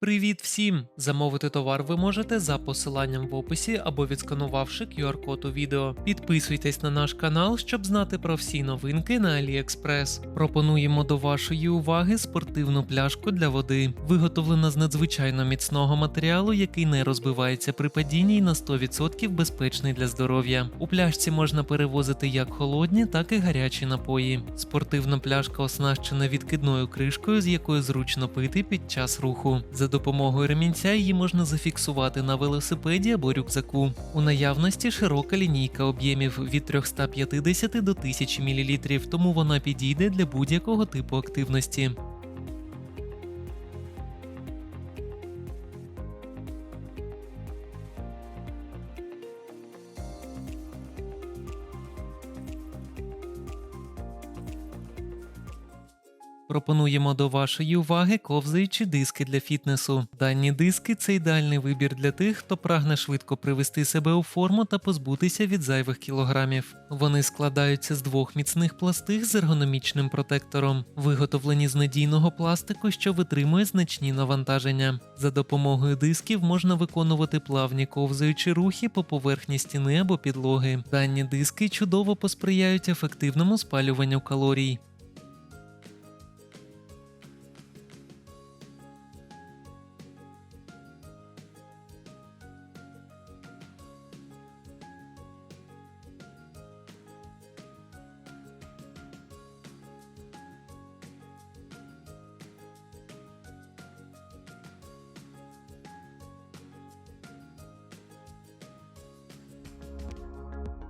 Привіт всім! Замовити товар ви можете за посиланням в описі або відсканувавши QR-код у відео. Підписуйтесь на наш канал, щоб знати про всі новинки на AliExpress. Пропонуємо до вашої уваги спортивну пляшку для води, виготовлена з надзвичайно міцного матеріалу, який не розбивається при падінні і на 100% безпечний для здоров'я. У пляшці можна перевозити як холодні, так і гарячі напої. Спортивна пляшка оснащена відкидною кришкою, з якою зручно пити під час руху. За допомогою ремінця її можна зафіксувати на велосипеді або рюкзаку. У наявності широка лінійка об'ємів від 350 до 1000 мл, тому вона підійде для будь-якого типу активності. Пропонуємо до вашої уваги ковзаючі диски для фітнесу. Дані диски це ідеальний вибір для тих, хто прагне швидко привести себе у форму та позбутися від зайвих кілограмів. Вони складаються з двох міцних пластих з ергономічним протектором, виготовлені з надійного пластику, що витримує значні навантаження. За допомогою дисків можна виконувати плавні ковзаючі рухи по поверхні стіни або підлоги. Дані диски чудово посприяють ефективному спалюванню калорій.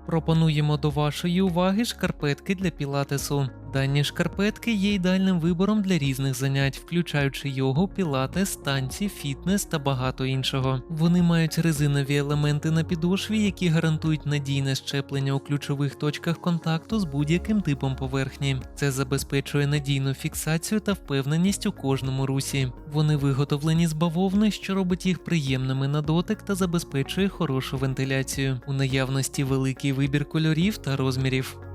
Пропонуємо до вашої уваги шкарпетки для пілатесу. Дані шкарпетки є ідеальним вибором для різних занять, включаючи йогу, пілатес, танці, фітнес та багато іншого. Вони мають резинові елементи на підошві, які гарантують надійне щеплення у ключових точках контакту з будь-яким типом поверхні. Це забезпечує надійну фіксацію та впевненість у кожному русі. Вони виготовлені з бавовни, що робить їх приємними на дотик та забезпечує хорошу вентиляцію. У наявності великий вибір кольорів та розмірів.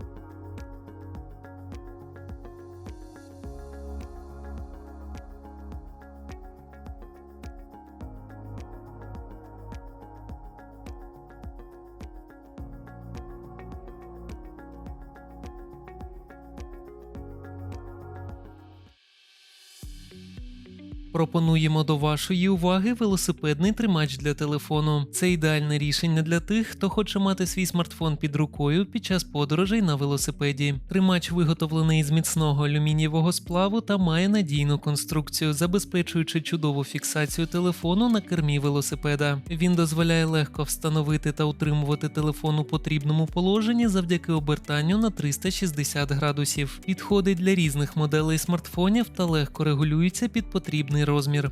Пропонуємо до вашої уваги велосипедний тримач для телефону. Це ідеальне рішення для тих, хто хоче мати свій смартфон під рукою під час подорожей на велосипеді. Тримач виготовлений з міцного алюмінієвого сплаву та має надійну конструкцію, забезпечуючи чудову фіксацію телефону на кермі велосипеда. Він дозволяє легко встановити та утримувати телефон у потрібному положенні завдяки обертанню на 360 градусів. Підходить для різних моделей смартфонів та легко регулюється під потрібний розмір.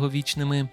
довговічними.